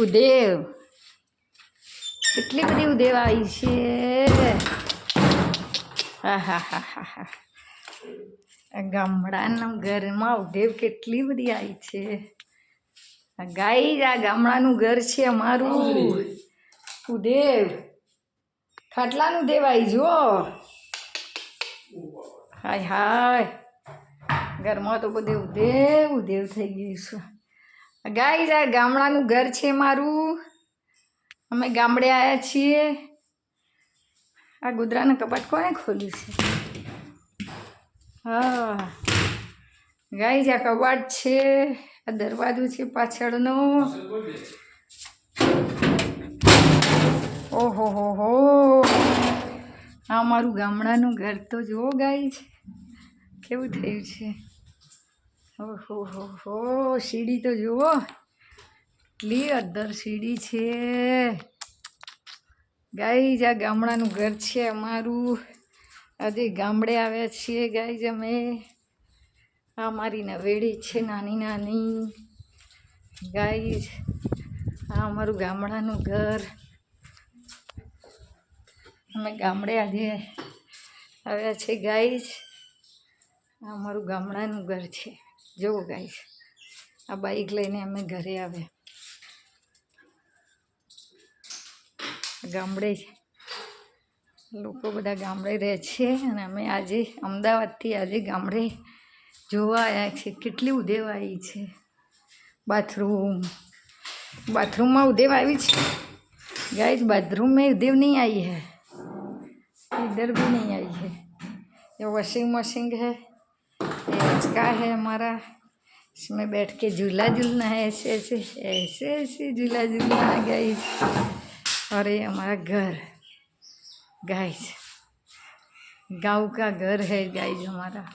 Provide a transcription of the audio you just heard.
ઉદેવ. કેટલી બધી ઉદેવ આવી છે. હા હા હા હા હા ગામડાના ઘરમાં ઉદેવ કેટલી બધી આવી છે. ગાઈ આ ગામડાનું ઘર છે અમારું. ઉદેવ. ખાટલાનું દેવાય જુઓ. હાય હાય. ઘરમાં તો બધે ઉદેવ ઉદેવ થઈ ગયું છે. ગાઈ આ ગામડાનું ઘર છે મારું. અમે ગામડે આવ્યા છીએ. આ ગુદરાનું કપાટ કોણે ખોલ્યું છે? હા. ગાઈ આ કબાટ છે, આ દરવાજો છે પાછળનો. ઓહો, હો હો. આ મારું ગામડાનું ઘર તો જુઓ છે કેવું થયું છે? ઓહો, હો સીડી તો જુઓ. કેટલી અદ્ધર સીડી છે. ગાઈ આ ગામડાનું ઘર છે અમારું. આજે ગામડે આવ્યા છીએ ગાઈ અમે. આ મારી નવેડી છે, નાની નાની. ગાઈ આ અમારું ગામડાનું ઘર. અમે ગામડે આજે આવ્યા છે ગાઈસ આ અમારું ગામડાનું ઘર છે. જુઓ ગાઈસ આ બાઈક લઈને અમે ઘરે આવ્યા ગામડે લોકો બધા ગામડે રહે છે અને અમે આજે અમદાવાદથી આજે ગામડે જોવા આવ્યા છે કેટલી ઉદેવ આવી છે બાથરૂમ બાથરૂમમાં ઉદેવ આવી છે गाइस बाथरूम में उदेव नहीं आई है इधर भी नहीं आई है ये वॉशिंग मशीन है ये का है हमारा। इसमें बैठ के झूला झूलना है, ऐसे ऐसे ऐसे ऐसे झूला झूलना है गाइस और ये हमारा घर। गाइस गाँव का घर है गाइस हमारा।